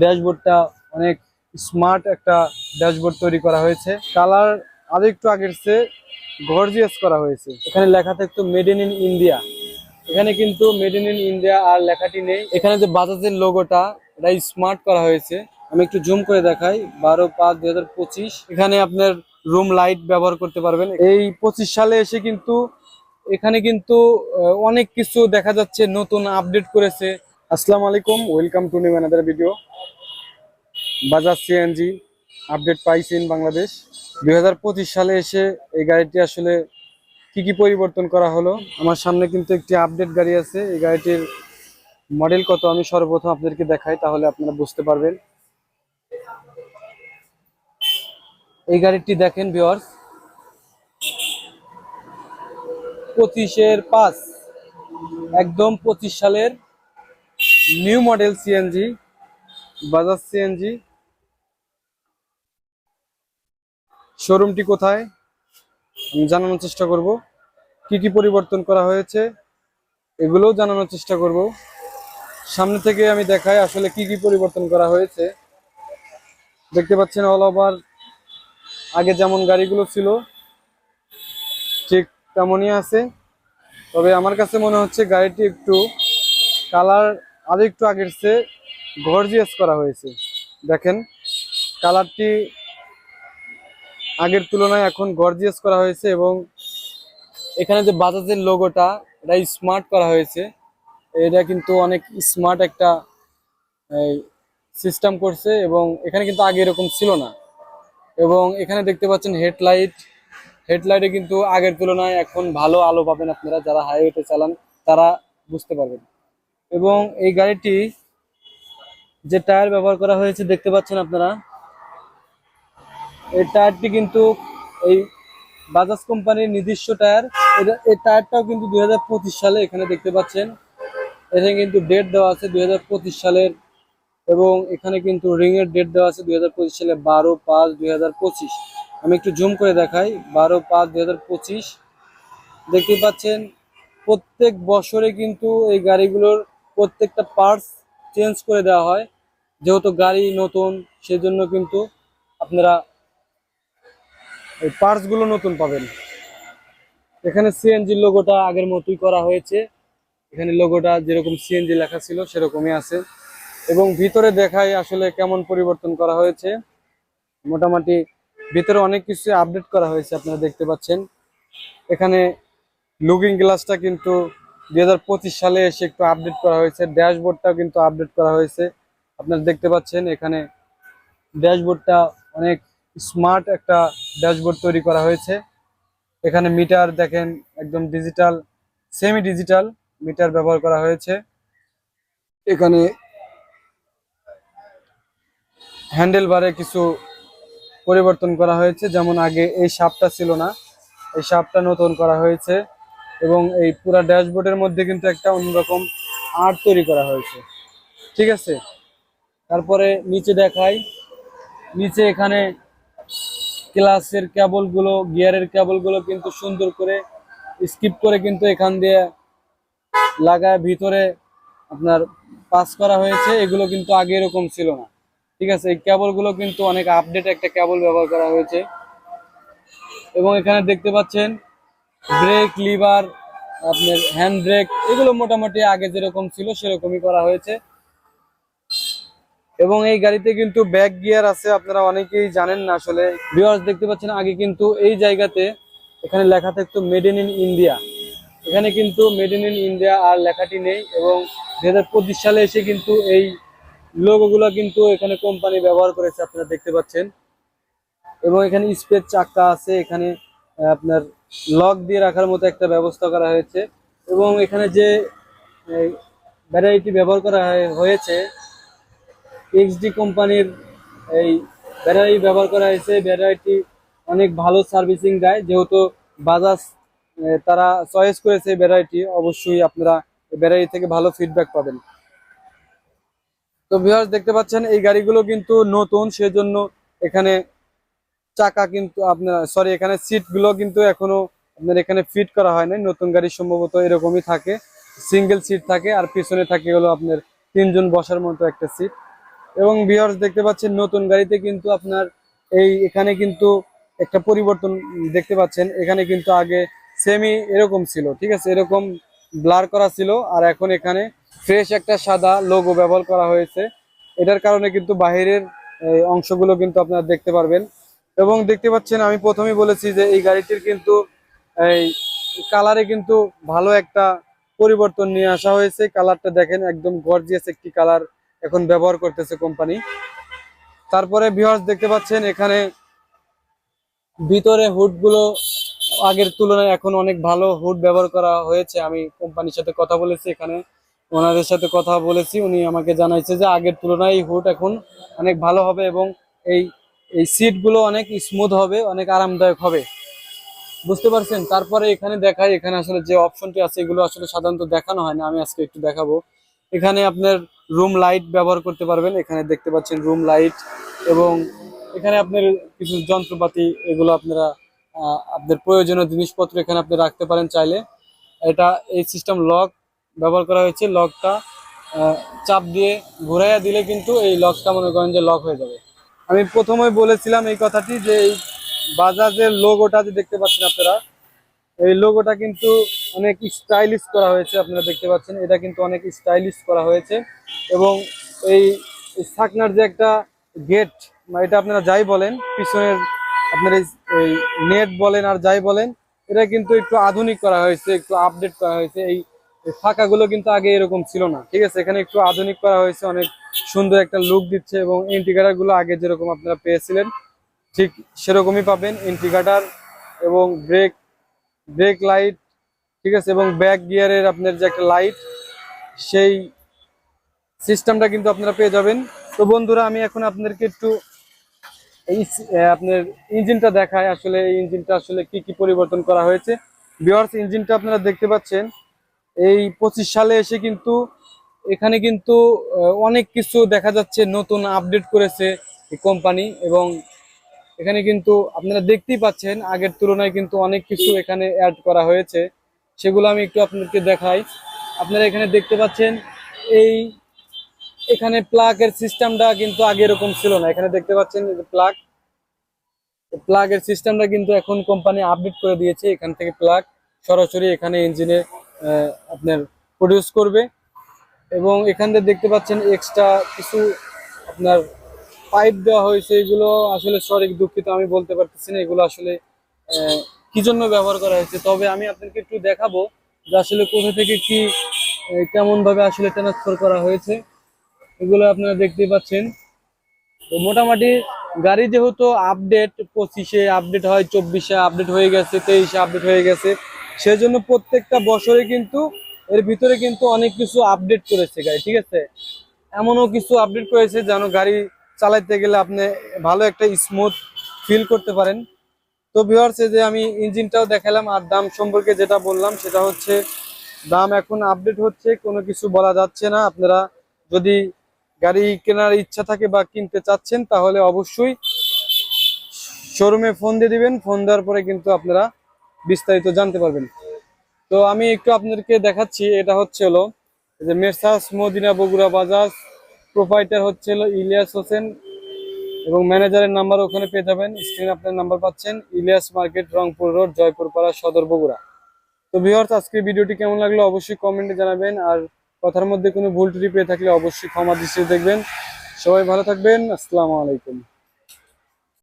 ড্যাশবোর্ডটা অনেক স্মার্ট একটা ড্যাশবোর্ড তৈরি করা হয়েছে। কালার আরও একটু আগের চেয়ে গর্জিয়াস করা হয়েছে। এখানে লেখা থাকতো মেড ইন ইন্ডিয়া এখানে কিন্তু মেড ইন ইন্ডিয়া আর লেখাটি নেই। এখানে যে বাজাজের লোগোটা, এটা স্মার্ট করা হয়েছে। আমি একটু জুম করে দেখাই। বারো পাঁচ দুই এখানে আপনার রুম লাইট ব্যবহার করতে পারবেন। এই পঁচিশ সালে এসে কিন্তু, এখানে কিন্তু অনেক কিছু দেখা যাচ্ছে, নতুন আপডেট করেছে। আসসালামু আলাইকুম welcome to new another video Bajaj CNG update পাইছি ইন বাংলাদেশ দুই হাজার পঁচিশ সালে এসে এই গাড়িটি আসলে কি কি পরিবর্তন করা হলো? আমার সামনে কিন্তু একটি আপডেট গাড়ি আছে। এই গাড়িটির মডেল কত আমি সর্বপ্রথম আপনাদেরকে দেখাই, তাহলে আপনারা বুঝতে পারবেন। এই গাড়িটি দেখেন ভিওর্স পঁচিশের পাঁচ, একদম পঁচিশ সালের new model CNG, Bajaj CNG. শোরুমটি কোথায়? আমি জানানোর চেষ্টা করব। কি কি পরিবর্তন করা হয়েছে? এগুলোও জানানোর চেষ্টা করব। সামনে থেকে আমি দেখাই আসলে কি কি পরিবর্তন করা হয়েছে। দেখতে পাচ্ছেন অল ওভার আগে যেমন গাড়িগুলো ছিল, ঠিক তেমনই আছে। তবে আমার কাছে মনে হচ্ছে গাড়িটি একটু কালার আরও একটু আগের চেয়ে গর্জিয়াস করা হয়েছে। দেখেন, কালারটি আগের তুলনায় এখন গর্জিয়াস করা হয়েছে এবং এখানে যে বাজাজের লোগোটা এটা স্মার্ট করা হয়েছে। এটা কিন্তু অনেক স্মার্ট একটা সিস্টেম করছে এবং এখানে কিন্তু আগে এরকম ছিল না। এবং এখানে দেখতে পাচ্ছেন হেডলাইট হেডলাইটে কিন্তু আগের তুলনায় এখন ভালো আলো পাবেন আপনারা, যারা হাইওয়েতে চালান, তারা বুঝতে পারবেন। এবং এই গাড়িটি যে টায়ার ব্যবহার করা হয়েছে, দেখতে পাচ্ছেন আপনারা। এই টায়ারটি কিন্তু এই বাজাজ কোম্পানির নিজস্ব টায়ার। এই টায়ারটাও কিন্তু দুই হাজার পঁচিশ সালে এখানে দেখতে পাচ্ছেন। এখানে কিন্তু ডেট দেওয়া আছে দুই হাজার পঁচিশ সালের এবং এখানে কিন্তু রিং এর ডেট দেওয়া আছে দুই হাজার পঁচিশ সালে বারো পাঁচ দুই আমি একটু জুম করে দেখাই। বারো পাঁচ দুই দেখতে পাচ্ছেন, প্রত্যেক বছরে কিন্তু এই গাড়িগুলোর প্রত্যেকটা পার্টস চেঞ্জ করে দেওয়া হয়। যেহেতু গাড়ি নতুন, সেজন্য কিন্তু আপনারা এই পার্টসগুলো নতুন পাবেন। এখানে সিএনজি লোগোটা আগের মতোই করা হয়েছে। এখানে লোগোটা যেরকম সিএনজি লেখা ছিল, সেরকমই আছে। এবং ভিতরে দেখাই আসলে কেমন পরিবর্তন করা হয়েছে। মোটামুটি ভিতরে অনেক কিছু আপডেট করা হয়েছে, আপনারা দেখতে পাচ্ছেন। এখানে লুকিং গ্লাসটা কিন্তু দুই হাজার পঁচিশ সালে এসে একটু আপডেট করা হয়েছে। ড্যাশবোর্ডটাও কিন্তু আপডেট করা হয়েছে। আপনারা দেখতে পাচ্ছেন এখানে ড্যাশবোর্ডটা অনেক স্মার্ট একটা ড্যাশবোর্ড তৈরি করা হয়েছে। এখানে মিটার দেখেন, একদম ডিজিটাল সেমি ডিজিটাল মিটার ব্যবহার করা হয়েছে। এখানে হ্যান্ডেল বারে কিছু পরিবর্তন করা হয়েছে। যেমন আগে এই সাপটা ছিল না। এই সাপটা নতুন করা হয়েছে। এবং এই পুরা ড্যাশবোর্ডের মধ্যে কিন্তু একটা অন্যরকম আর্ট তৈরি করা হয়েছে। ঠিক আছে? তারপরে নিচে দেখাই। নিচে এখানে ক্লাসের কেবলগুলো গিয়ারের কেবলগুলো কিন্তু সুন্দর করে স্কিপ করে কিন্তু এখান দিয়ে লাগায়, ভিতরে আপনার পাস করা হয়েছে। এগুলো কিন্তু আগে এরকম ছিল না। ঠিক আছে? এই কেবলগুলো কিন্তু অনেক আপডেট একটা কেবল ব্যবহার করা হয়েছে। এবং এখানে দেখতে পাচ্ছেন ব্রেক, লিভার, আপনার হ্যান্ড ব্রেক, এগুলো মোটামুটি আগে যেরকম ছিল, সেরকমই করা হয়েছে। এবং এই গাড়িতে কিন্তু ব্যাক গিয়ার আছে, আপনারা অনেকেই জানেন না আসলে। ভিউয়ার্স দেখতে পাচ্ছেন, আগে কিন্তু এই জায়গাতে এখানে লেখা থাকতো মেড ইন ইন্ডিয়া এখানে কিন্তু মেড ইন ইন্ডিয়া আর লেখাটি নেই, এবং দু হাজার পঁচিশ সালে এসে কিন্তু এই লোগোগুলো কিন্তু এখানে কোম্পানি ব্যবহার করেছে, আপনারা দেখতে পাচ্ছেন। এবং এখানে স্পেস চাক্কা আছে, এখানে আপনার লক দিয়ে রাখার মতো একটা ব্যবস্থা করা হয়েছে। এবং এখানে যে ব্যাটারিটি ব্যবহার করা হয়ে- হয়েছে এক্সডি কোম্পানির এই ব্যাটারি ব্যবহার করা হয়েছে। ব্যাটারিটি অনেক ভালো সার্ভিসিং দেয়। যেহেতু বাজাজ তারা চয়েস করেছে ব্যাটারিটি অবশ্যই আপনারা ব্যাটারি থেকে ভালো ফিডব্যাক পাবেন। তো ভিউয়ার্স দেখতে পাচ্ছেন, এই গাড়িগুলো কিন্তু নতুন, সেজন্য এখানে চাকা কিন্তু আপনার সরি এখানে সিটগুলো কিন্তু এখনও আপনার এখানে ফিট করা হয় নাই। নতুন গাড়ি সম্ভবত এরকমই থাকে। সিঙ্গেল সিট থাকে আর পিছনে থাকে হলো আপনার তিনজন বসার মতো একটা সিট এবং ভিউয়ার্স দেখতে পাচ্ছেন, নতুন গাড়িতে কিন্তু আপনার এই এখানে কিন্তু একটা পরিবর্তন দেখতে পাচ্ছেন। এখানে কিন্তু আগে সেমি এরকম ছিল, ঠিক আছে? এরকম ব্লার করা ছিল আর এখন এখানে ফ্রেশ একটা সাদা লোগো ব্যবহার করা হয়েছে। এটার কারণে কিন্তু বাহিরের অংশগুলো কিন্তু আপনারা দেখতে পারবেন। এবং দেখতে পাচ্ছেন, আমি প্রথমেই বলেছি যে এই গাড়িটির কিন্তু এই কালারে কিন্তু ভালো একটা পরিবর্তন নিয়ে আসা হয়েছে। কালারটা দেখেন, একদম গর্জিয়াস একটি কালার এখন ব্যবহার করতেছে কোম্পানি তারপরে ভিউয়ার্স দেখতে পাচ্ছেন, এখানে ভিতরে হুডগুলো আগের তুলনায় এখন অনেক ভালো হুড ব্যবহার করা হয়েছে। আমি কোম্পানির সাথে কথা বলেছি এখানে, ওনাদের সাথে কথা বলেছি, উনি আমাকে জানাইছে যে আগের তুলনায় এই হুড এখন অনেক ভালো হবে এবং এই এই সিটগুলো অনেক স্মুথ হবে, অনেক আরামদায়ক হবে। বুঝতে পারছেন? তারপরে এখানে দেখাই, এখানে আসলে যে অপশনটি আছে, এগুলো আসলে সাধারণত দেখানো হয় না, আমি আজকে একটু দেখাবো। এখানে আপনার রুম লাইট ব্যবহার করতে পারবেন, এখানে দেখতে পাচ্ছেন রুম লাইট এবং এখানে আপনার কিছু যন্ত্রপাতি, এগুলো আপনারা আপনার প্রয়োজনীয় জিনিসপত্র এখানে আপনি রাখতে পারেন চাইলে। এটা এই সিস্টেম লক ব্যবহার করা হয়েছে লকটা চাপ দিয়ে ঘুরাইয়া দিলে কিন্তু এই লকটা মনে করেন যে লক হয়ে যাবে। আমি প্রথমে বলেছিলাম এই কথাটি যে এই বাজাজের লোগোটা যে দেখতে পাচ্ছেন আপনারা, এই লোগোটা কিন্তু অনেক স্টাইলিশ করা হয়েছে আপনারা দেখতে পাচ্ছেন। এটা কিন্তু অনেক স্টাইলিশ করা হয়েছে এবং এই ছাকনার যে একটা গেট এটা আপনারা যাই বলেন, পিছনের আপনার এই নেট বলেন আর যাই বলেন, এটা কিন্তু একটু আধুনিক করা হয়েছে, একটু আপডেট করা হয়েছে। এই ফাঁকাগুলো কিন্তু আগে এরকম ছিল না। ঠিক আছে, এখানে একটু আধুনিক করা হয়েছে, অনেক সুন্দর একটা লুক দিচ্ছে এবং ইন্ডিকেটারগুলো আগে যেরকম আপনারা পেয়েছিলেন, ঠিক সেরকমই পাবেন ইন্ডিকেটার এবং ব্রেক ব্রেক লাইট ঠিক আছে, এবং ব্যাক গিয়ারের আপনার যে একটা লাইট সেই সিস্টেমটা কিন্তু আপনারা পেয়ে যাবেন। তো বন্ধুরা, আমি এখন আপনাদেরকে একটু আপনার ইঞ্জিনটা দেখায় আসলে এই ইঞ্জিনটা আসলে কি কি পরিবর্তন করা হয়েছে। বিয়ার্স ইঞ্জিনটা আপনারা দেখতে পাচ্ছেন। এই পঁচিশ সালে এসে কিন্তু এখানে কিন্তু অনেক কিছু দেখা যাচ্ছে, নতুন আপডেট করেছে এই কোম্পানি এবং এখানে কিন্তু আপনারা দেখতেই পাচ্ছেন, আগের তুলনায় কিন্তু অনেক কিছু এখানে অ্যাড করা হয়েছে। সেগুলো আমি একটু আপনাদেরকে দেখাই। আপনারা এখানে দেখতে পাচ্ছেন, এই এখানে প্লাগের সিস্টেমটা কিন্তু আগে এরকম ছিল না। এখানে দেখতে পাচ্ছেন প্লাগ প্লাগের সিস্টেমটা কিন্তু এখন কোম্পানি আপডেট করে দিয়েছে, এখান থেকে প্লাগ সরাসরি এখানে ইঞ্জিনে আপনার প্রডিউস করবে। এবং এখান থেকে দেখতে পাচ্ছেন এক্সট্রা কিছু আপনার পাইপ দেওয়া হয়েছে। এগুলো আসলে সঠিক দুঃখিত আমি বলতে পারতেছি না এগুলো আসলে কি জন্য ব্যবহার করা হয়েছে। তবে আমি আপনাকে একটু দেখাবো যে আসলে কোথা থেকে কি আহ, কেমন ভাবে আসলে ট্রান্সফার করা হয়েছে। এগুলো আপনারা দেখতে পাচ্ছেন। তো মোটামুটি গাড়ি যেহেতু আপডেট পঁচিশে আপডেট হয় চব্বিশে আপডেট হয়ে গেছে তেইশে আপডেট হয়ে গেছে। সেজন্য প্রত্যেকটা বছরে কিন্তু এর ভিতরে কিন্তু অনেক কিছু আপডেট করেছে গাড়ি, ঠিক আছে? এমনও কিছু আপডেট করেছে যেন গাড়ি চালাইতে গেলে আপনি ভালো একটা স্মুথ ফিল করতে পারেন। তো ভিউয়ার্স যে আমি ইঞ্জিনটাও দেখালাম আর দাম সম্পর্কে যেটা বললাম, সেটা হচ্ছে দাম এখন আপডেট হচ্ছে, কোনো কিছু বলা যাচ্ছে না। আপনারা যদি গাড়ি কেনার ইচ্ছা থাকে বা কিনতে চাচ্ছেন, তাহলে অবশ্যই শোরুমে ফোন দিয়ে দিবেন। ফোন দেওয়ার পরে কিন্তু আপনারা বিস্তারিত জানতে পারবেন। তো আমি একটু আপনাদেরকে দেখাচ্ছি, এটা হচ্ছে হলো যে মেসাস মদিনা বগুড়া বাজাজ প্রোপাইটার হচ্ছে হলো ইলিয়াস হোসেন এবং ম্যানেজারের নাম্বার ওখানে পেয়ে যাবেন। স্ক্রিনে আপনার নাম্বার পাচ্ছেন, ইলিয়াস মার্কেট, রংপুর রোড, জয়পুরপাড়া, সদর বগুড়া। তো ভিউয়ার্স আজকের ভিডিওটি কেমন লাগল অবশ্যই কমেন্টে জানাবেন, আর কথার মধ্যে কোনো ভুল ত্রুটি পেয়ে থাকলে অবশ্যই ক্ষমা দৃষ্টিতে দেখবেন। সবাই ভালো থাকবেন, আসসালামু আলাইকুম।